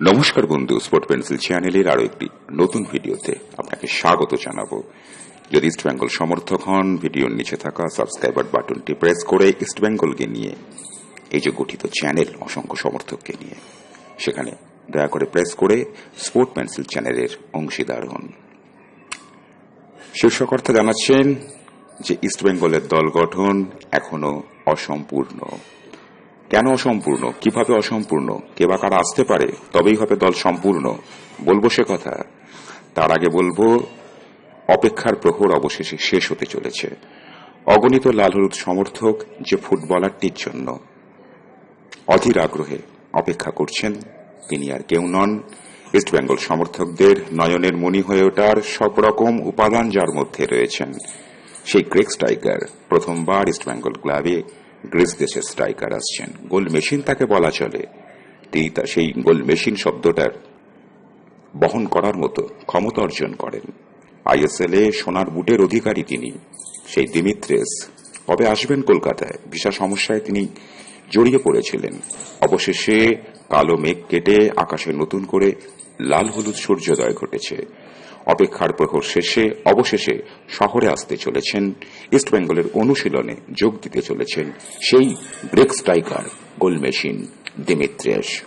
নমস্কার বন্ধু sport pencil চ্যানেলের আরও একটি নতুন ভিডিওতে আপনাকে স্বাগত জানাব। যদি ইস্ট বেঙ্গল সমর্থক হন, ভিডিওর নিচে থাকা সাবস্ক্রাইবার বাটনটি প্রেস করে ইস্ট বেঙ্গলকে নিয়ে, এই যে গঠিত চ্যানেল অসংখ্য সমর্থককে নিয়ে, সেখানে দয়া করে প্রেস করে স্পোর্ট পেন্সিল চ্যানেলের অংশীদার হন। শীর্ষকর্তা জানাচ্ছেন যে ইস্ট বেঙ্গলের দল গঠন এখনও অসম্পূর্ণ। কেন অসম্পূর্ণ? কীভাবে অসম্পূর্ণ? কে বা কারা আসতে পারে? তবেই হবে দল সম্পূর্ণ। বলব সে কথা। তার আগে বলব, অপেক্ষার প্রহর অবশেষে শেষ হতে চলেছে। অগণিত লাল হলুদ সমর্থক যে ফুটবলারটির জন্য অধীর আগ্রহে অপেক্ষা করছেন, তিনি আর কেউ নন। ইস্ট বেঙ্গল সমর্থকদের নয়নের মণি হয়ে ওঠার সব রকম উপাদান যার মধ্যে রয়েছেন। সেই গ্রেক স্ট্রাইকার প্রথমবার ইস্টবেঙ্গল ক্লাবে গ্রিস দেশের স্ট্রাইকার আসছেন। গোল মেশিন তাকে বলা চলে। তিনি সেই গোল মেশিন শব্দটার বহন করার মতো ক্ষমতা অর্জন করেন। আইএসএল এ সোনার বুটের অধিকারী তিনি। সেই দিমিত্রেস কবে আসবেন কলকাতায়? ভিসা সমস্যায় তিনি জড়িয়ে পড়েছিলেন। অবশেষে কালো মেঘ কেটে আকাশে নতুন করে লাল হলুদ সূর্যোদয় ঘটেছে। অপেক্ষার প্রহর শেষে, অবশেষে শহরে আসতে চলেছেন, ইস্ট বেঙ্গলের অনুশীলনে যোগ দিতে চলেছেন সেই ব্রেক স্ট্রাইকার, গোল মেশিন দিমিত্রেস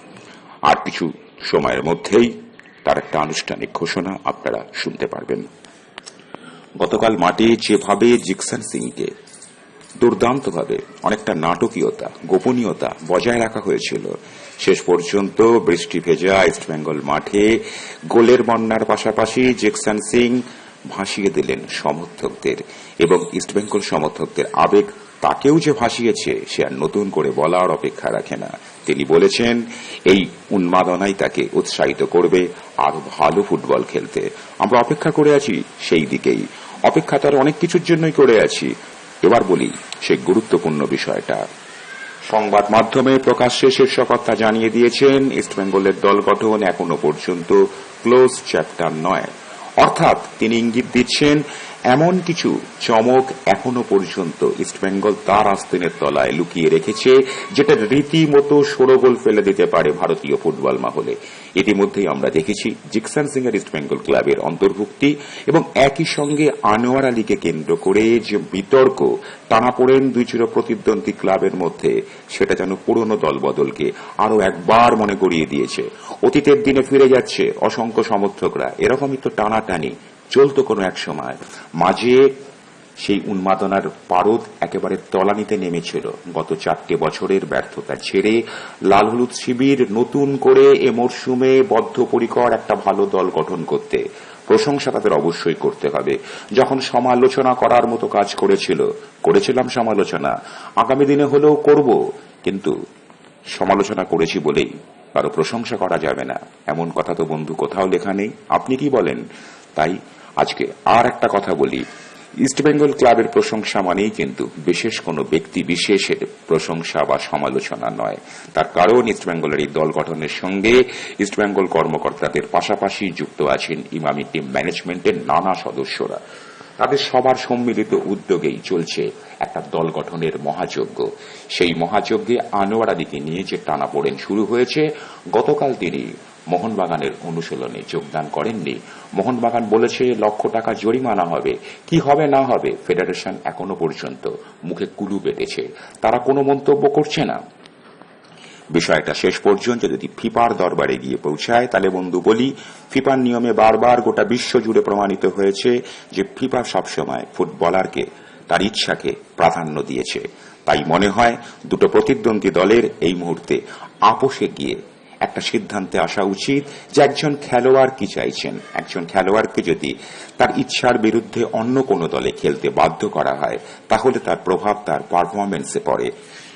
আর কিছু সময়ের মধ্যেই তার একটা আনুষ্ঠানিক ঘোষণা আপনারা শুনতে পারবেন। গতকাল মাঠে যেভাবে জিকসান সিংকে দুর্দান্তভাবে অনেকটা নাটকীয়তা, গোপনীয়তা বজায় রাখা হয়েছিল। শেষ পর্যন্ত বৃষ্টি ভেজা ইস্টবেঙ্গল মাঠে গোলের বন্যার পাশাপাশি জেকসন সিং ভাসিয়ে দিলেন সমর্থকদের এবং ইস্টবেঙ্গল সমর্থকদের আবেগ তাকেও যে ভাসিয়েছে, সে আর নতুন করে বলার অপেক্ষা রাখে না। তিনি বলেছেন, এই উন্মাদনাই তাকে উৎসাহিত করবে আরও ভালো ফুটবল খেলতে। আমরা অপেক্ষা করে আছি সেই দিকেই। অপেক্ষা তার অনেক কিছুর জন্যই করে আছি। এবার বলি সে গুরুত্বপূর্ণ বিষয়টা। সংবাদ মাধ্যমে প্রকাশ্যে শীর্ষ কথা জানিয়ে দিয়েছেন ইস্টবেঙ্গলের দল গঠন এখনও পর্যন্ত ক্লোজ চ্যাপ্টার নয়। অর্থাৎ তিনি ইঙ্গিত দিচ্ছেন এমন কিছু চমক এখনও পর্যন্ত ইস্টবেঙ্গল তার আস্তিনের তলায় লুকিয়ে রেখেছে, যেটা রীতিমতো সরগোল ফেলে দিতে পারে ভারতীয় ফুটবল মহলে। ইতিমধ্যেই আমরা দেখেছি জিকসান সিং এর ইস্টবেঙ্গল ক্লাবের অন্তর্ভুক্তি এবং একই সঙ্গে আনোয়ার আলীকে কেন্দ্র করে যে বিতর্ক টানাপোড়েন দুই চির প্রতিদ্বন্দ্বী ক্লাবের মধ্যে, সেটা যেন পুরনো দলবদলকে আরও একবার মনে করিয়ে দিয়েছে। অতীতের দিনে ফিরে যাচ্ছে অসংখ্য সমর্থকরা। এরকমই তো টানাটানি চলতো কোনো এক সময়। মাঝে সেই উন্মাদনার পারদ একেবারে তলানিতে নেমেছিল। গত চারটে বছরের ব্যর্থতা ছেড়ে লাল হলুদ শিবির নতুন করে এ মরশুমে বদ্ধপরিকর একটা ভালো দল গঠন করতে প্রশংসা তাদের অবশ্যই করতে হবে। যখন সমালোচনা করার মতো কাজ করেছিল, করেছিলাম সমালোচনা। আগামী দিনে হলেও করব, কিন্তু সমালোচনা করেছি বলেই কারও প্রশংসা করা যাবে না। এমন কথা তো বন্ধু, কোথাও লেখা নেই। আপনি কি বলেন? তাই আজকে আর একটা কথা বলি। ইস্টবেঙ্গল ক্লাবের প্রশংসা মানেই কিন্তু বিশেষ কোনো ব্যক্তি বিশেষের প্রশংসা বা সমালোচনা নয়। তার কারণ ইস্টবেঙ্গলের এই দল গঠনের সঙ্গে ইস্টবেঙ্গল কর্মকর্তাদের পাশাপাশি যুক্ত আছেন ইমামি টিম ম্যানেজমেন্টের নানা সদস্যরা। তাদের সবার সম্মিলিত উদ্যোগেই চলছে একটা দল গঠনের মহাযজ্ঞ। সেই মহাযজ্ঞে আনোয়ার আলীকে নিয়ে যে টানাপোড়েন শুরু হয়েছে, গতকাল তিনি মোহনবাগানের অনুশীলনে যোগদান করেননি। মোহনবাগান বলেছে, লক্ষ টাকা জরিমানা হবে। কি হবে, না হবে, ফেডারেশন এখনও পর্যন্ত মুখে কুলু বেঁধেছে। তারা কোনো মন্তব্য করছে না। বিষয়টা শেষ পর্যন্ত যদি ফিফার দরবারে গিয়ে পৌঁছায়, তাহলে বন্ধু বলি, ফিফার নিয়মে বারবার গোটা বিশ্ব জুড়ে প্রমাণিত হয়েছে যে ফিফা সবসময় ফুটবলারকে, তার ইচ্ছাকে প্রাধান্য দিয়েছে। তাই মনে হয় দুটো প্রতিদ্বন্দ্বী দলের এই মুহূর্তে আপোষে গিয়ে একটা সিদ্ধান্তে আসা উচিত যে একজন খেলোয়াড় কি চাইছেন। একজন খেলোয়াড়কে যদি তার ইচ্ছার বিরুদ্ধে অন্য কোনো দলে খেলতে বাধ্য করা হয়, তাহলে তার প্রভাব, তার পারফরমেন্সে পড়ে।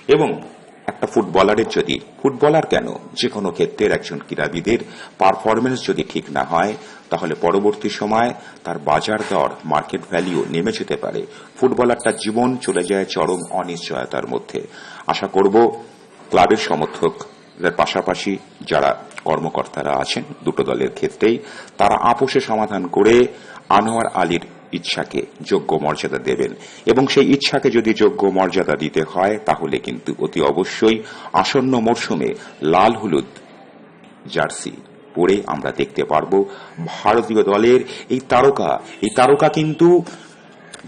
এবং একটা ফুটবলারের যদি, ফুটবলার কেন? যে কোনো ক্ষেত্রের একজন ক্রীড়াবিদের পারফরমেন্স যদি ঠিক না হয়, তাহলে পরবর্তী সময় তার বাজার দর মার্কেট ভ্যালিউ নেমে যেতে পারে। ফুটবলারটার জীবন চলে যায় চরম অনিশ্চয়তার মধ্যে। আশা করব ক্লাবের সমর্থক পাশাপাশি যারা কর্মকর্তারা আছেন দুটো দলের ক্ষেত্রেই, তারা আপোষে সমাধান করে আনোয়ার আলীর ইচ্ছাকে যোগ্য মর্যাদা দেবেন। এবং সেই ইচ্ছাকে যদি যোগ্য মর্যাদা দিতে হয়, তাহলে কিন্তু অতি অবশ্যই আসন্ন মরশুমে লাল হলুদ জার্সি পরে আমরা দেখতে পারব ভারতীয় দলের এই তারকা। এই তারকা কিন্তু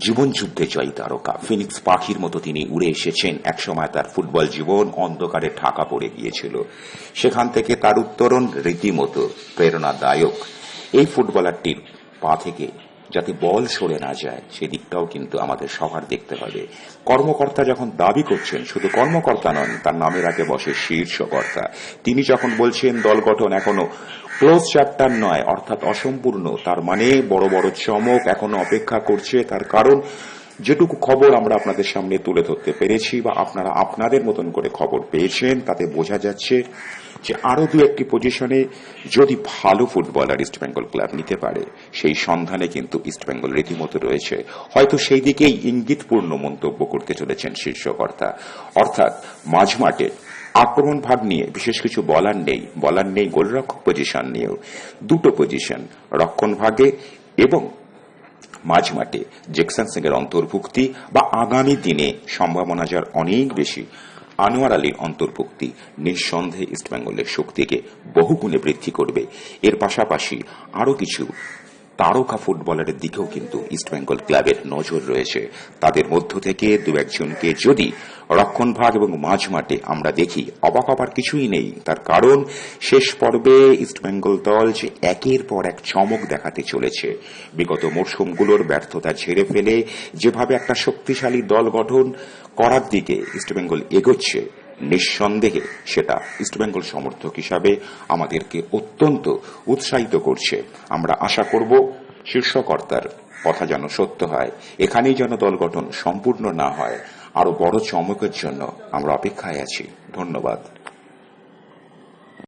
জীবন যুদ্ধে জয়ী তারকা। ফিনিক্স পাখির মতো তিনি উড়ে এসেছেন। একসময় তার ফুটবল জীবন অন্ধকারে ঢাকা পড়ে গিয়েছিল। সেখান থেকে তার উত্তরণ রীতিমতো প্রেরণাদায়ক। এই ফুটবলারটির পা থেকে যাতে বল সরে না যায় সেদিকটাও কিন্তু আমাদের সবার দেখতে হবে। কর্মকর্তা যখন দাবি করছেন, শুধু কর্মকর্তা নন, তার নামের আগে বসে শীর্ষকর্তা। তিনি যখন বলছেন, দল গঠন এখনও ক্লোজ চ্যাপ্টার নয়, অর্থাৎ অসম্পূর্ণ, তার মানে বড় বড় চমক এখনও অপেক্ষা করছে, তার কারণ যেটুকু খবর আমরা আপনাদের সামনে তুলে ধরতে পেরেছি বা আপনারা আপনাদের মতন করে খবর পেয়েছেন, তাতে বোঝা যাচ্ছে যে আরও দু একটি পজিশনে যদি ভালো ফুটবলার ইস্টবেঙ্গল ক্লাব নিতে পারে, সেই সন্ধানে কিন্তু ইস্টবেঙ্গল রীতিমতো রয়েছে। হয়তো সেই দিকেই ইঙ্গিতপূর্ণ মন্তব্য করতে চলেছেন শীর্ষকর্তা। অর্থাৎ মাঝমাঠে আক্রমণ ভাগ নিয়ে বিশেষ কিছু বলার নেই বলার নেই গোলরক্ষক পজিশন নিয়েও। দুটো পজিশন রক্ষণ ভাগে এবং মাঝমাঠে জেকসন সিং এর অন্তর্ভুক্তি বা আগামী দিনে সম্ভাবনা যার অনেক বেশি, আনোয়ার আলীর অন্তর্ভুক্তি নিঃসন্দেহে ইস্টবেঙ্গলের শক্তিকে বহুগুণে বৃদ্ধি করবে। এর পাশাপাশি আরও কিছু তারকা ফুটবলারের দিকেও কিন্তু ইস্টবেঙ্গল ক্লাবের নজর রয়েছে। তাদের মধ্য থেকে দু একজনকে যদি রক্ষণ ভাগ এবং মাঝমাঠে আমরা দেখি, অবাক হবার কিছুই নেই। তার কারণ, শেষ পর্বে ইস্টবেঙ্গল দল যে একের পর এক চমক দেখাতে চলেছে। বিগত মরশুমগুলোর ব্যর্থতা ঝেড়ে ফেলে যেভাবে একটা শক্তিশালী দল গঠন করার দিকে ইস্টবেঙ্গল এগোচ্ছে নিঃসন্দেহে সেটা ইস্টবেঙ্গল সমর্থক হিসাবে আমাদেরকে অত্যন্ত উৎসাহিত করছে। আমরা আশা করব শীর্ষকর্তার কথা যেন সত্য হয়। এখানেই যেন দল গঠন সম্পূর্ণ না হয়, আরও বড় চমকের জন্য আমরা অপেক্ষায় আছি। ধন্যবাদ।